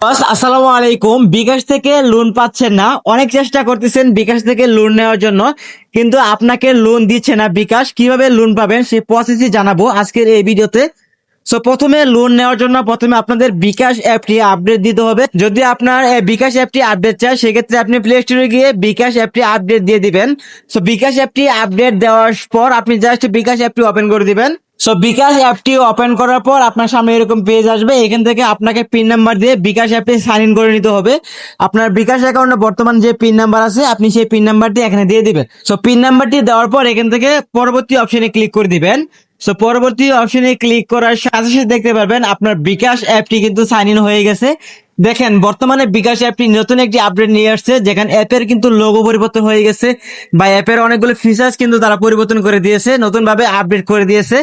আসসালামু আলাইকুম। বিকাশ থেকে লোন পাচ্ছেন না। অনেক চেষ্টা করতেছেন বিকাশ থেকে লোন নেওয়ার জন্য। কিন্তু আপনাকে লোন দিচ্ছে না বিকাশ। কীভাবে লোন পাবেন সেই প্রসেসই জানাব আজকের এই ভিডিওতে। সো প্রথমে লোন নেওয়ার জন্য প্রথমে আপনাদের বিকাশ অ্যাপটি আপডেট দিতে হবে। যদি আপনার বিকাশ অ্যাপটি আপডেট চায়, সেক্ষেত্রে আপনি প্লে স্টোরে গিয়ে বিকাশ অ্যাপটি আপডেট দিয়ে দিবেন। সো বিকাশ অ্যাপটি আপডেট দেওয়ার পর আপনি জাস্ট বিকাশ অ্যাপটি ওপেন করে দিবেন। সো বিকাশ অ্যাপটি ওপেন করার পর আপনার সামনে এরকম পেজ আসবে। এখান থেকে আপনাকে পিন নাম্বার দিয়ে বিকাশ অ্যাপটি সাইন ইন করে নিতে হবে। আপনার বিকাশ অ্যাকাউন্টে বর্তমান যে পিন নাম্বার আছে, আপনি সেই পিন নাম্বারটি এখানে দিয়ে দিবেন। সো পিন নাম্বারটি দেওয়ার পর এখান থেকে পরবর্তী অপশনে ক্লিক করে দিবেন। সো পরবর্তী অপশনে ক্লিক করার সাথে সাথে দেখতে পারবেন, আপনার বিকাশ অ্যাপটি কিন্তু সাইন ইন হয়ে গেছে। দেখেন, বর্তমানে বিকাশ অ্যাপটি নতুন একটি আপডেট নিয়ে আসছে, যেখানে অ্যাপের কিন্তু লোগো পরিবর্তন হয়ে গেছে। বা অ্যাপের অনেকগুলো ফিচার্স কিন্তু তারা পরিবর্তন করে দিয়েছে নতুন ভাবে আপডেট করে দিয়েছে।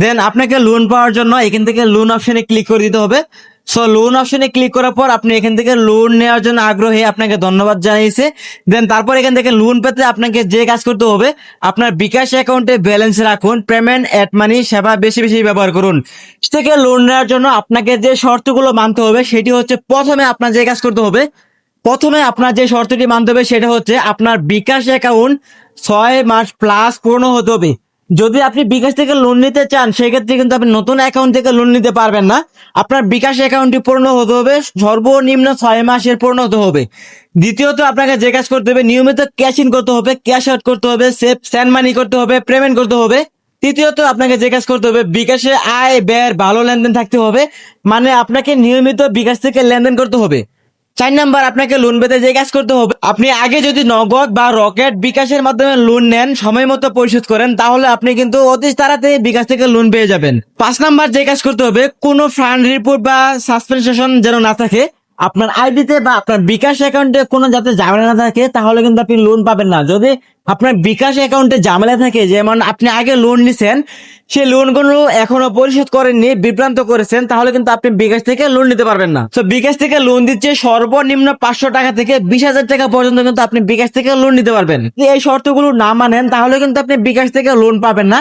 দেন আপনাকে লোন পাওয়ার জন্য এখান থেকে লোন অপশনে ক্লিক করে দিতে হবে। সো লোন অপশনে ক্লিক করার পর আপনি এখান থেকে লোন নেওয়ার জন্য আগ্রহী আপনাকে ধন্যবাদ জানিয়েছে। দেন তারপর এখান থেকে লোন পেতে আপনাকে যে কাজ করতে হবে, আপনার বিকাশ অ্যাকাউন্টে ব্যালেন্স রাখুন পেমেন্ট অ্যাড মানি সেবা বেশি বেশি ব্যবহার করুন। থেকে লোন নেওয়ার জন্য আপনাকে যে শর্তগুলো মানতে হবে, সেটি হচ্ছে প্রথমে আপনার যে কাজ করতে হবে, প্রথমে আপনার যে শর্তটি মানতে হবে, সেটা হচ্ছে আপনার বিকাশ অ্যাকাউন্ট ছয় মাস প্লাস পূর্ণ হতে হবে। যদি আপনি বিকাশ থেকে লোন নিতে চান, সেক্ষেত্রে কিন্তু আপনি নতুন অ্যাকাউন্ট থেকে লোন নিতে পারবেন না। আপনার বিকাশ অ্যাকাউন্টটি পূর্ণ হতে হবে, সর্বনিম্ন ছয় মাসের পূর্ণ হতে হবে। দ্বিতীয়ত, আপনাকে যে কাজ করতে হবে, নিয়মিত ক্যাশ ইন করতে হবে ক্যাশ আউট করতে হবে সেভ স্যান্ড মানি করতে হবে পেমেন্ট করতে হবে। তৃতীয়ত, আপনাকে যে কাজ করতে হবে, বিকাশে আয় ব্যয়ের ভালো লেনদেন থাকতে হবে। মানে আপনাকে নিয়মিত বিকাশ থেকে লেনদেন করতে হবে। চার নাম্বার, আপনাকে লোন পেতে যে কাজ করতে হবে। আপনি আগে যদি নগদ বা রকেট বিকাশের মাধ্যমে লোন নেন, সময় মতো পরিশোধ করেন, তাহলে আপনি কিন্তু অতি তাড়াতাড়ি বিকাশ থেকে লোন পেয়ে যাবেন। পাঁচ নাম্বার যে কাজ করতে হবে, কোনো ফান্ড রিপোর্ট বা সাসপেনশন যেন না থাকে, আপনার আইডিতে বা আপনার বিকাশ অ্যাকাউন্টে কোনো যাতে ঝামেলা না থাকে, তাহলে কিন্তু আপনি লোন পাবেন না। যদি আপনার বিকাশ অ্যাকাউন্টে ঝামেলা থাকে, যেমন আপনি আগে লোন নিছেন সেই লোনগুলো এখনও পরিশোধ করেননি, বিভ্রান্ত করেছেন, তাহলে কিন্তু আপনি বিকাশ থেকে লোন নিতে পারবেন না। তো বিকাশ থেকে লোন দিচ্ছে সর্বনিম্ন পাঁচশো টাকা থেকে বিশ হাজার টাকা পর্যন্ত কিন্তু আপনি বিকাশ থেকে লোন নিতে পারবেন। এই শর্তগুলো না মানেন, তাহলে কিন্তু আপনি বিকাশ থেকে লোন পাবেন না।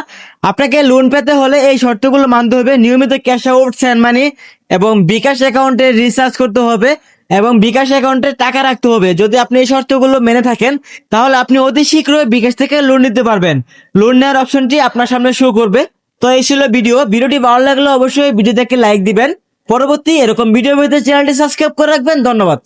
আপনাকে লোন পেতে হলে এই শর্তগুলো মানতে হবে। নিয়মিত ক্যাশ আউট স্যান্ড মানি এবং বিকাশ অ্যাকাউন্টে রিচার্জ করতে হবে। এবং বিকাশ অ্যাকাউন্টে টাকা রাখতে হবে। যদি আপনি এই শর্তগুলো মেনে থাকেন, তাহলে আপনি অতি শীঘ্রই বিকাশ থেকে লোন নিতে পারবেন। লোন নেওয়ার অপশনটি আপনার সামনে শো করবে। তো এই ছিল ভিডিও ভিডিওটি ভালো লাগলে অবশ্যই ভিডিওতে লাইক দিবেন। পরবর্তী এরকম ভিডিও পেতে চ্যানেলটি সাবস্ক্রাইব করে রাখবেন। ধন্যবাদ।